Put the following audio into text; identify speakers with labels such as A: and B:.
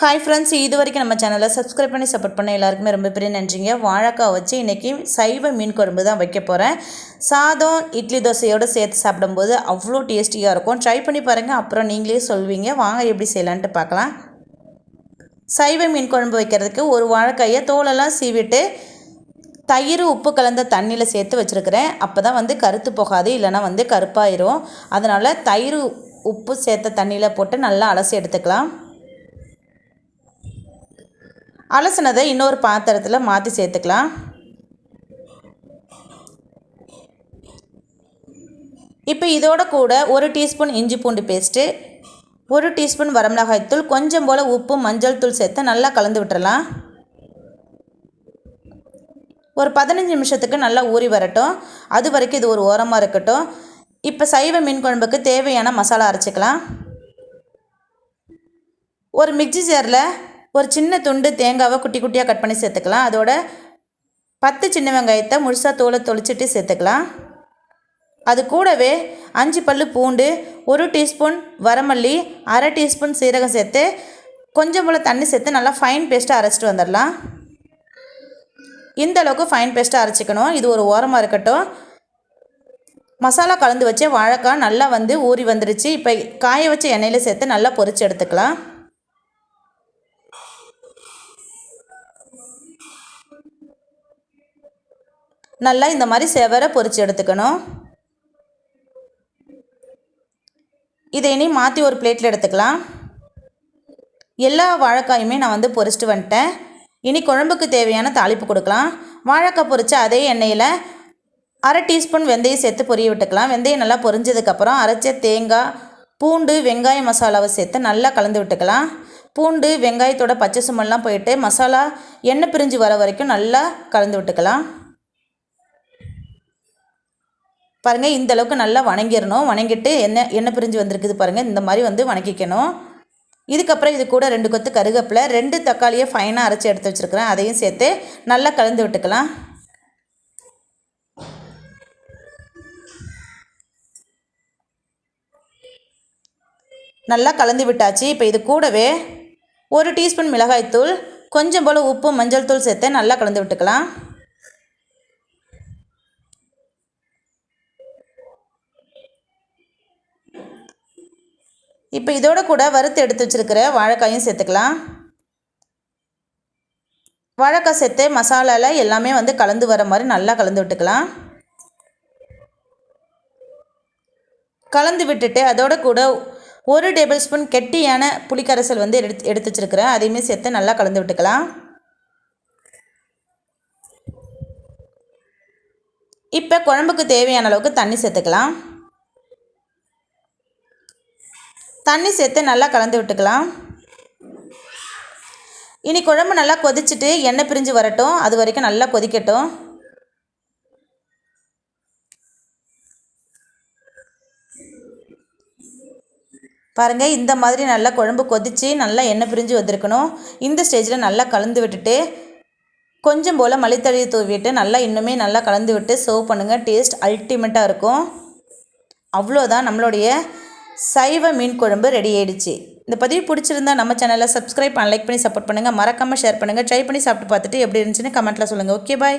A: Hi friends இது வரைக்கும் நம்ம சேனலை சப்ஸ்கிரைப் பண்ணி சப்போர்ட் பண்ண எல்லாருக்குமே ரொம்ப பெரிய நன்றிங்க. வாழைக்காய் வச்சு இன்றைக்கி சைவ மீன் குழம்பு தான் வைக்க போகிறேன் சாதம் இட்லி தோசையோடு சேர்த்து சாப்பிடும்போது அவ்வளோ டேஸ்டியாக இருக்கும். ட்ரை பண்ணி பாருங்கள் அப்புறம் நீங்களே சொல்வீங்க. வாங்க எப்படி செய்யலான்ட்டு பார்க்கலாம். சைவ மீன் குழம்பு வைக்கிறதுக்கு ஒரு வாழைக்காயை தோலெல்லாம் சீவிட்டு தயிர் உப்பு கலந்த தண்ணியில் சேர்த்து வச்சுருக்கிறேன். அப்போ தான் வந்து கருத்து போகாது இல்லைனா வந்து கருப்பாயிரும். அதனால் தயிர் உப்பு சேர்த்த தண்ணியில் போட்டு நல்லா அலசி எடுத்துக்கலாம். அலசினதை இன்னொரு பாத்திரத்தில் மாற்றி சேர்த்துக்கலாம். இப்போ இதோட கூட ஒரு டீஸ்பூன் இஞ்சி பூண்டு பேஸ்ட்டு ஒரு டீஸ்பூன் வரமிளகாய் தூள் கொஞ்சம் போல் உப்பு மஞ்சள் தூள் சேர்த்து நல்லா கலந்து விட்டுறலாம். ஒரு பதினஞ்சு நிமிஷத்துக்கு நல்லா ஊறி வரட்டும். அது வரைக்கும் இது ஒரு ஓரமாக இருக்கட்டும். இப்போ சைவ மீன் குழம்புக்கு தேவையான மசாலா அரைச்சிக்கலாம். ஒரு மிக்சி ஜாரில் ஒரு சின்ன துண்டு தேங்காவை குட்டி குட்டியாக கட் பண்ணி சேர்த்துக்கலாம். அதோட பத்து சின்ன வெங்காயத்தை முழுசாக தோலை தொளிச்சிட்டு சேர்த்துக்கலாம். அது கூடவே அஞ்சு பல் பூண்டு ஒரு டீஸ்பூன் வரமல்லி அரை டீஸ்பூன் சீரகம் சேர்த்து கொஞ்சம் போல் தண்ணி சேர்த்து நல்லா ஃபைன் பேஸ்ட்டாக அரைச்சிட்டு வந்துடலாம். இந்த அளவுக்கு ஃபைன் பேஸ்ட்டாக அரைச்சிக்கணும். இது ஒரு ஓரமாக இருக்கட்டும். மசாலா கலந்து வச்சு வாழைக்காய் நல்லா வந்து ஊறி வந்துடுச்சு இப்போ காய வச்ச எண்ணெயில் சேர்த்து நல்லா பொரித்து எடுத்துக்கலாம். நல்லா இந்த மாதிரி செவரை பொரித்து எடுத்துக்கணும். இதை இனி மாற்றி ஒரு பிளேட்டில் எடுத்துக்கலாம். எல்லா வாழைக்காயுமே நான் வந்து பொரிச்சிட்டு வந்துட்டேன். இனி குழம்புக்கு தேவையான தாளிப்பு கொடுக்கலாம். வாழைக்காய் பொரித்து அதே எண்ணெயில் அரை டீஸ்பூன் வெந்தயம் சேர்த்து பொரிய விட்டுக்கலாம். வெந்தயம் நல்லா பொரிஞ்சதுக்கப்புறம் அரைச்ச தேங்காய் பூண்டு வெங்காய மசாலாவை சேர்த்து நல்லா கலந்து விட்டுக்கலாம். பூண்டு வெங்காயத்தோட பச்சை சுமெல்லாம் போயிட்டு மசாலா எண்ணெய் பிரிஞ்சு வர வரைக்கும் நல்லா கலந்து விட்டுக்கலாம். பாருங்கள் இந்தளவுக்கு நல்லா வணங்கிடணும். வணங்கிட்டு என்ன எண்ணெய் பிரிஞ்சு வந்திருக்குது பாருங்கள் இந்த மாதிரி வந்து வணக்கிக்கணும். இதுக்கப்புறம் இது கூட ரெண்டு கொத்து கருகப்பில் ரெண்டு தக்காளியை ஃபைனாக அரைச்சி எடுத்து வச்சுருக்கிறேன். அதையும் சேர்த்து நல்லா கலந்து விட்டுக்கலாம். நல்லா கலந்து விட்டாச்சு. இப்போ இது கூடவே ஒரு டீஸ்பூன் மிளகாய்த்தூள் கொஞ்சம் போல் உப்பு மஞ்சள் தூள் சேர்த்து நல்லா கலந்து விட்டுக்கலாம். இப்போ இதோட கூட வறுத்து எடுத்து வச்சுருக்கிற வாழைக்காயும் சேர்த்துக்கலாம். வாழைக்காய் சேர்த்து மசாலாவில் எல்லாமே வந்து கலந்து வர மாதிரி நல்லா கலந்து விட்டுக்கலாம். கலந்து விட்டுட்டு அதோட கூட ஒரு டேபிள் ஸ்பூன் கெட்டியான புளிக்கரைசல் வந்து எடுத்து எடுத்து வச்சுருக்கிறேன். அதையுமே சேர்த்து நல்லா கலந்து விட்டுக்கலாம். இப்போ குழம்புக்கு தேவையான அளவுக்கு தண்ணி சேர்த்துக்கலாம். தண்ணி சேர்த்து நல்லா கலந்து விட்டுக்கலாம். இனி குழம்பு நல்லா கொதிச்சுட்டு எண்ணெய் பிரிஞ்சு வரட்டும். அது வரைக்கும் நல்லா கொதிக்கட்டும். பாருங்கள் இந்த மாதிரி நல்லா குழம்பு கொதித்து நல்லா எண்ணெய் பிரிஞ்சு வந்திருக்கணும். இந்த ஸ்டேஜில் நல்லா கலந்து விட்டுட்டு கொஞ்சம் போல் மளித்தழி தூவிட்டு நல்லா இன்னுமே நல்லா கலந்து விட்டு சர்வ் பண்ணுங்கள் டேஸ்ட் அல்டிமேட்டாக இருக்கும். அவ்வளோதான் நம்மளுடைய சைவ மீன் குழம்பு ரெடி ஆயிடுச்சு. இந்த பதிவு பிடிச்சிருந்தா நம்ம சேனலை சப்ஸ்கிரைப் பண்ண லைக் பண்ணி சப்போர்ட் பண்ணுங்கள் மறக்காமல் ஷேர் பண்ணுங்கள் ட்ரை பண்ணி சாப்பிட்டு பார்த்துட்டு எப்படி இருந்துச்சுன்னு கமெண்ட்டில் சொல்லுங்கள் ஓகே பாய்